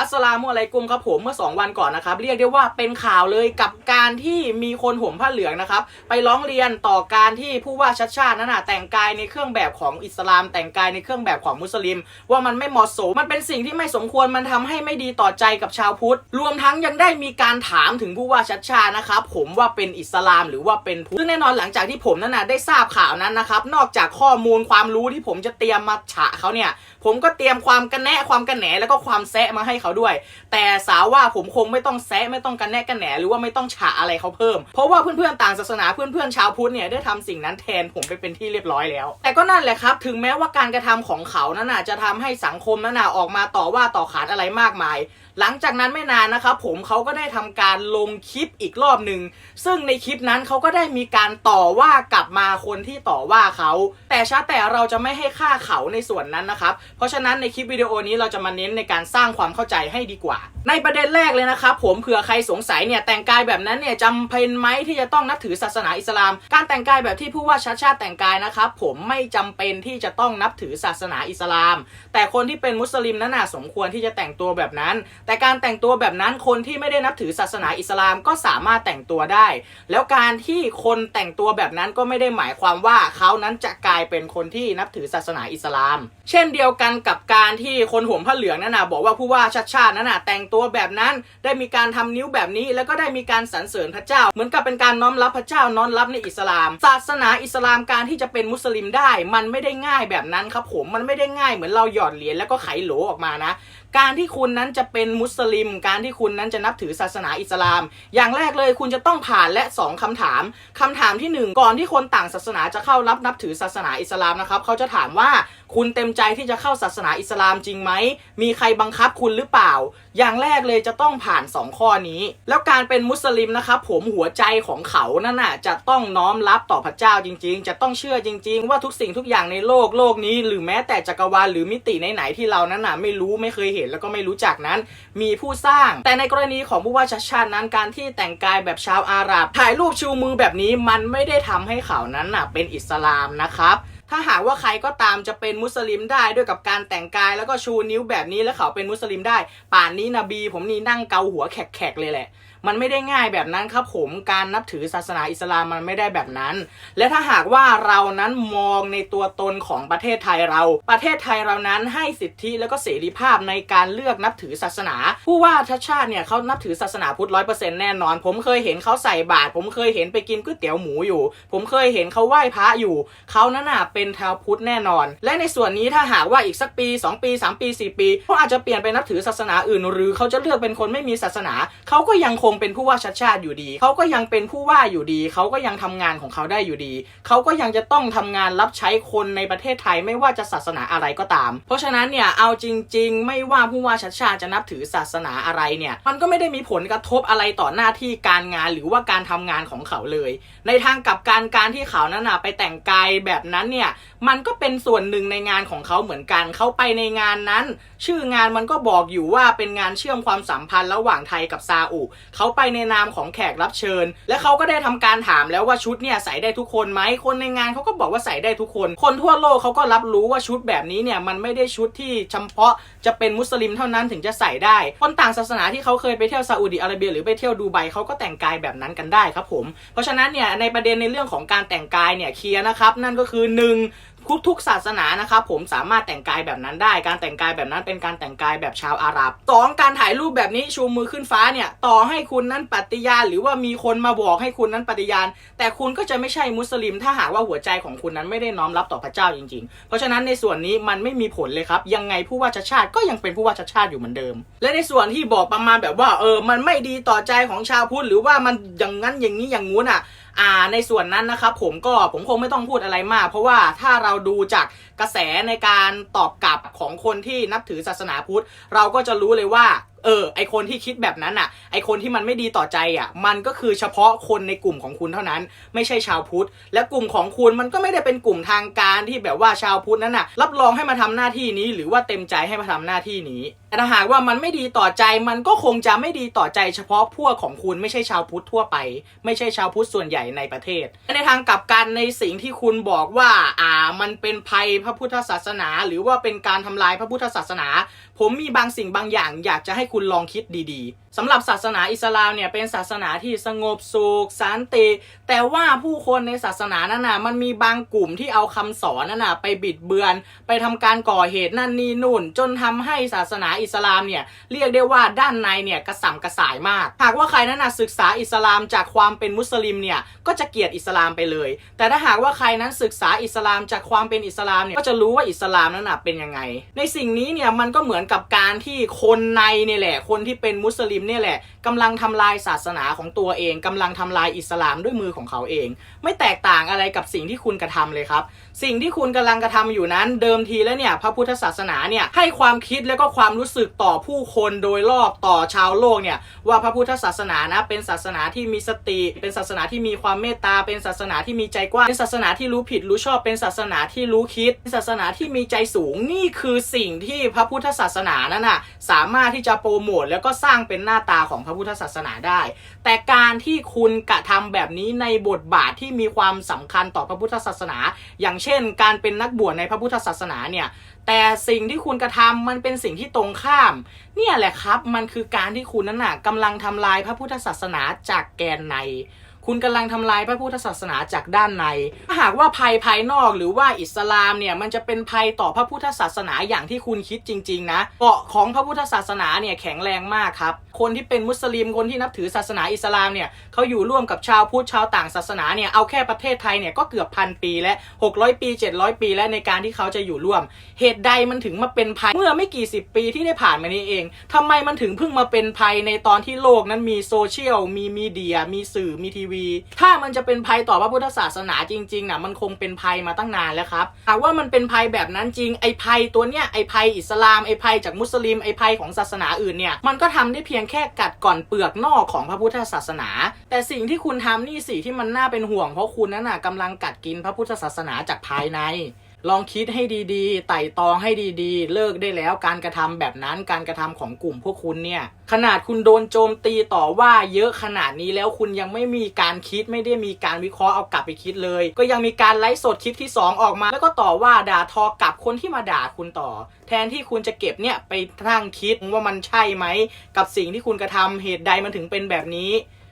อัสสลามุอะลัยกุมครับผมเมื่อ 2 วันก่อนนะครับ เรียกได้ว่าเป็นข่าวเลยกับการที่มีคนห่มผ้าเหลืองนะครับ ไปร้องเรียนต่อการที่ผู้ว่าชัดชาตินั้นนะแต่งกายในเครื่องแบบของอิสลาม แต่งกายในเครื่องแบบของมุสลิม ว่ามันไม่เหมาะสม มันเป็นสิ่งที่ไม่สมควรมันทำให้ไม่ดีต่อใจกับชาวพุทธ รวมทั้งยังได้มีการถามถึงผู้ว่าชัดชาตินะครับ ผมว่าเป็นอิสลามหรือว่าเป็นพุทธซึ่งแน่นอนหลังจากที่ผมนั้นนะได้ทราบข่าวนั้นนะครับนอกจากข้อมูลความรู้ที่ผมจะเตรียมมาฉะเขาเนี่ยผมก็เตรียมความกันแนะความกันแหนแล้วก็ความแซะมาให้เขาด้วย แต่สาวว่าผมคงไม่ต้องแซะไม่ต้องกันแนะกันแหนหรือว่าไม่ต้องฉาอะไรเขาเพิ่ม เพราะว่าเพื่อนๆต่างศาสนาเพื่อนๆชาวพุทธเนี่ยได้ทำสิ่งนั้นแทนผมไปเป็นที่เรียบร้อยแล้ว แต่ก็นั่นแหละครับ ถึงแม้ว่าการกระทำของเขานั้นน่ะจะทำให้สังคมนั้นน่ะออกมาต่อว่าต่อขานอะไรมากมาย หลังจากนั้นไม่นานนะครับผมเขาก็ได้ทำการลงคลิปอีกรอบหนึ่งซึ่งในคลิปนั้นเขาก็ได้มีการต่อว่ากลับมาคนที่ต่อว่าเขาแต่ช้าแต่เราจะไม่ให้ค่าเขาในส่วนนั้นนะครับเพราะฉะนั้นในคลิปวิดีโอนี้เราจะมาเน้นในการสร้างความเข้าใจให้ดีกว่า ในประเด็นแรกเลยนะครับผมเผื่อใครสงสัยเนี่ยแต่งกายแบบนั้นเนี่ยจำเป็นไหมที่จะต้องนับถือศาสนาอิสลาม การแต่งกายแบบที่ผู้ว่าชัดชาติแต่งกายนะครับผมไม่จำเป็นที่จะต้องนับถือศาสนาอิสลาม แต่คนที่เป็นมุสลิมนั้นน่ะสมควรที่จะแต่งตัวแบบนั้นแต่การแต่งตัวแบบนั้นคนที่ไม่ได้นับถือศาสนาอิสลามก็สามารถแต่งตัวได้ แล้วการที่คนแต่งตัวแบบนั้นก็ไม่ได้หมายความว่าเขานั้นจะกลายเป็นคนที่นับถือศาสนาอิสลาม เช่นเดียวกันกับการที่คนห่มผ้าเหลืองนั่นนะบอกว่าผู้ว่าชัดชาตินั่นนะแต่งตัวแบบนั้นได้มีการทำนิ้วแบบนี้ แล้วก็ได้มีการสรรเสริญพระเจ้า เหมือนกับเป็นการน้อมรับพระเจ้าน้อมรับในอิสลาม ศาสนาอิสลามการที่จะเป็นมุสลิมได้ มันไม่ได้ง่ายแบบนั้นครับผมมันไม่ได้ง่ายเหมือนเราหยอดเหรียญแล้วก็ไขโหลออกมานะการที่คุณนั้นจะเป็นมุสลิม การที่คุณนั้นจะนับถือศาสนาอิสลาม อย่างแรกเลยคุณจะต้องผ่านและ 2คำถามคำถามที่ 1 ก่อนที่คนต่างศาสนาจะเข้ารับนับถือศาสนาอิสลามนะครับเขาจะถามว่าคุณเต็มใจที่จะเข้าศาสนาอิสลามจริงไหม มีใครบังคับคุณหรือเปล่า อย่างแรกเลยจะต้องผ่าน 2 ข้อนี้ แล้วการเป็นมุสลิมนะครับผมหัวใจของเขานั่นน่ะจะต้องน้อมรับต่อพระเจ้าจริง ๆ จะต้องเชื่อจริง ๆ ว่าทุกสิ่งทุกอย่างในโลกโลกนี้ หรือแม้แต่จักรวาลหรือมิติไหนๆที่เรานั้นน่ะไม่รู้ไม่เคยเห็นแล้วก็ไม่รู้จักนั้น มีผู้สร้าง แต่ในกรณีของผู้ว่าชัดชาตินั้นการที่แต่งกายแบบชาวอาหรับ ถ่ายรูปชูมือแบบนี้มันไม่ได้ทำให้เขานั้นน่ะเป็นอิสลามนะครับถ้าหากว่าใครก็ตามจะเป็นมุสลิมได้ด้วยกับการแต่งกายแล้วก็ชูนิ้วแบบนี้แล้วเขาเป็นมุสลิมได้ ป่านนี้นบีผมนี่นั่งเกาหัวแขกๆเลยแหละ มันไม่ได้ง่ายแบบนั้นครับผมการนับถือศาสนาอิสลามมันไม่ได้แบบนั้น และถ้าหากว่าเรานั้นมองในตัวตนของประเทศไทยเรา ประเทศไทยเรานั้นให้สิทธิแล้วก็เสรีภาพในการเลือกนับถือศาสนา ผู้ว่าชาชาติเนี่ยเขานับถือศาสนาพุทธร้อยเปอร์เซ็นต์แน่นอน ผมเคยเห็นเขาใส่บาตรผมเคยเห็นไปกินก๋วยเตี๋ยวหมูอยู่ ผมเคยเห็นเขาไหว้พระอยู่เขานั้นน่ะเป็นชาวพุทธแน่นอน และในส่วนนี้ถ้าหากว่าอีกสักปี 2 ปี 3 ปี 4 ปีเขาอาจจะเปลี่ยนไปนับถือศาสนาอื่น หรือเขาจะเลือกเป็นคนไม่มีศาสนาเขาก็ยังคงงเป็นผู้ว่าชัดชาติอยู่ดี เขาก็ยังเป็นผู้ว่าอยู่ดี เขาก็ยังทำงานของเขาได้อยู่ดี เขาก็ยังจะต้องทำงานรับใช้คนในประเทศไทยไม่ว่าจะศาสนาอะไรก็ตาม เพราะฉะนั้นเนี่ยเอาจริง ๆ ไม่ว่าผู้ว่าชัดชาติจะนับถือศาสนาอะไรเนี่ย มันก็ไม่ได้มีผลกระทบอะไรต่อหน้าที่การงานหรือว่าการทำงานของเขาเลย ในทางกลับการการที่เขานั้นนะไปแต่งกายแบบนั้นเนี่ยมันก็เป็นส่วนหนึ่งในงานของเขาเหมือนกัน เขาไปในงานนั้น ชื่องานมันก็บอกอยู่ว่าเป็นงานเชื่อมความสัมพันธ์ระหว่างไทยกับซาอุเเขาไปในนามของแขกรับเชิญ และเขาก็ได้ทำการถามแล้วว่าชุดเนี่ยใส่ได้ทุกคนไหมคนในงานเขาก็บอกว่าใส่ได้ทุกคน คนทั่วโลกเขาก็รับรู้ว่าชุดแบบนี้เนี่ยมันไม่ได้ชุดที่เฉพาะจะเป็นมุสลิมเท่านั้นถึงจะใส่ได้ คนต่างศาสนาที่เขาเคยไปเที่ยวซาอุดีอาระเบียหรือไปเที่ยวดูไบเขาก็แต่งกายแบบนั้นกันได้ครับผม เพราะฉะนั้นเนี่ยในประเด็นในเรื่องของการแต่งกายเนี่ยเคลียร์นะครับนั่นก็คือ 1 ทุกทุกศาสนานะครับผมสามารถแต่งกายแบบนั้นได้ การแต่งกายแบบนั้นเป็นการแต่งกายแบบชาวอาหรับต่อการถ่ายรูปแบบนี้ชูมือขึ้นฟ้าเนี่ยต่อให้คุณนั้นปฏิญาณ หรือว่ามีคนมาบอกให้คุณนั้นปฏิญาณ แต่คุณก็จะไม่ใช่มุสลิม ถ้าหากว่าหัวใจของคุณนั้นไม่ได้น้อมรับต่อพระเจ้าจริง ๆ เพราะฉะนั้นในส่วนนี้มันไม่มีผลเลยครับยังไงผู้ว่าชาชาติก็ยังเป็นผู้ว่าชาชาติอยู่เหมือนเดิม และในส่วนที่บอกประมาณแบบว่าเออมันไม่ดีต่อใจของชาวพุทธหรือว่ามันอย่างนั้นอย่างนี้อย่างงู้นอะอ่าในส่วนนั้นนะครับผมก็ผมคงไม่ต้องพูดอะไรมาก เพราะว่าถ้าเราดูจากกระแสในการตอบกลับของคนที่นับถือศาสนาพุทธ เราก็จะรู้เลยว่า เออไอคนที่คิดแบบนั้นอะ ไอคนที่มันไม่ดีต่อใจอะ มันก็คือเฉพาะคนในกลุ่มของคุณเท่านั้น ไม่ใช่ชาวพุทธ และกลุ่มของคุณมันก็ไม่ได้เป็นกลุ่มทางการที่แบบว่าชาวพุทธนั้นน่ะ รับรองให้มาทำหน้าที่นี้ หรือว่าเต็มใจให้มาทำหน้าที่นี้แต่ถ้าหากว่ามันไม่ดีต่อใจมันก็คงจะไม่ดีต่อใจเฉพาะพวกของคุณไม่ใช่ชาวพุทธทั่วไป ไม่ใช่ชาวพุทธส่วนใหญ่ในประเทศ ในทางกลับกันในสิ่งที่คุณบอกว่าอ่ามันเป็นภัยพระพุทธศาสนา หรือว่าเป็นการทำลายพระพุทธศาสนา ผมมีบางสิ่งบางอย่างอยากจะให้คุณลองคิดดีๆสำหรับศาสนาอิสลามเนี่ยเป็นศาสนาที่สงบสุขสันติ แต่ว่าผู้คนในศาสนานั้นน่ะมันมีบางกลุ่มที่เอาคำสอนนั้นน่ะไปบิดเบือน ไปทำการก่อเหตุนั่นนี่นู่น จนทำให้ศาสนาอิสลามเนี่ยเรียกได้ว่าด้านในเนี่ยกระสับกระส่ายมาก หากว่าใครนั้นน่ะศึกษาอิสลามจากความเป็นมุสลิมเนี่ยก็จะเกลียดอิสลามไปเลย แต่ถ้าหากว่าใครนั้นศึกษาอิสลามจากความเป็นอิสลามเนี่ยก็จะรู้ว่าอิสลามนั้นน่ะเป็นยังไง ในสิ่งนี้เนี่ยมันก็เหมือนกับการที่คนในเนี่ยแหละคนที่เป็นมุสลิมเนี่ยแหละกำลังทำลายศาสนาของตัวเองกำลังทำลายอิสลามด้วยมือของเขาเอง ไม่แตกต่างอะไรกับสิ่งที่คุณกระทำเลยครับ สิ่งที่คุณกำลังกระทำอยู่นั้น เดิมทีแล้วเนี่ยพระพุทธศาสนาเนี่ยให้ความคิดและก็ความรู้สึกต่อผู้คนโดยรอบต่อชาวโลกเนี่ยว่าพระพุทธศาสนานะเป็นศาสนาที่มีสติ เป็นศาสนาที่มีความเมตตา เป็นศาสนาที่มีใจกว้างเป็นศาสนาที่รู้ผิดรู้ชอบเป็นศาสนาที่รู้คิดเป็นศาสนาที่มีใจสูงนี่คือสิ่งที่พระพุทธศาสนานั้นน่ะสามารถที่จะโปรโมทแล้วก็สร้างเป็นหน้าตาของพระพุทธศาสนาได้ แต่การที่คุณกระทำแบบนี้ในบทบาทที่มีความสำคัญต่อพระพุทธศาสนา อย่างเช่น การเป็นนักบวชในพระพุทธศาสนาเนี่ยแต่สิ่งที่คุณกระทำมันเป็นสิ่งที่ตรงข้าม เนี่ยแหละครับมันคือการที่คุณนั้นน่ะกำลังทำลายพระพุทธศาสนาจากแกนใน คุณกำลังทำลายพระพุทธศาสนาจากด้านในถ้าหากว่าภัยภายนอกหรือว่าอิสลามเนี่ยมันจะเป็นภัยต่อพระพุทธศาสนาอย่างที่คุณคิดจริง ๆ นะเกาะของพระพุทธศาสนาเนี่ยแข็งแรงมากครับ คนที่เป็นมุสลิมคนที่นับถือศาสนาอิสลามเนี่ยเขาอยู่ร่วมกับชาวพุทธชาวต่างศาสนาเนี่ยเอาแค่ประเทศไทยเนี่ยก็เกือบพันปีและ 600 ปี 700 ปีแล้วในการที่เขาจะอยู่ร่วม เหตุใดมันถึงมาเป็นภัยเมื่อไม่กี่สิบปีที่ได้ผ่านมานี้เองทำไมมันถึงเพิ่งมาเป็นภัยในตอนที่โลกนั้นมีโซเชียลมีมีเดีย มีสื่อมีทีวีถ้ามันจะเป็นภัยต่อพระพุทธศาสนาจริงๆนะมันคงเป็นภัยมาตั้งนานแล้วครับหากว่ามันเป็นภัยแบบนั้นจริงไอ้ภัยตัวเนี้ยไอ้ภัยอิสลามไอ้ภัยจากมุสลิมไอ้ภัยของศาสนาอื่นเนี่ยมันก็ทำได้เพียงแค่กัดก่อนเปลือกนอกของพระพุทธศาสนา แต่สิ่งที่คุณทำนี่สิที่มันน่าเป็นห่วงเพราะคุณนั้นน่ะกำลังกัดกินพระพุทธศาสนาจากภายใน ลองคิดให้ดีๆ ไต่ตองให้ดีๆ เลิกได้แล้วการกระทำแบบนั้นการกระทำของกลุ่มพวกคุณเนี่ย ขนาดคุณโดนโจมตีต่อว่าเยอะขนาดนี้แล้วคุณยังไม่มีการคิดไม่ได้มีการวิเคราะห์เอากลับไปคิดเลย ก็ยังมีการไลฟ์สดคลิปที่ 2 ออกมา แล้วก็ต่อว่าด่าทอกลับคนที่มาด่าคุณต่อ แทนที่คุณจะเก็บเนี่ยไปทั้งคิดว่ามันใช่ไหมกับสิ่งที่คุณกระทำเหตุใดมันถึงเป็นแบบนี้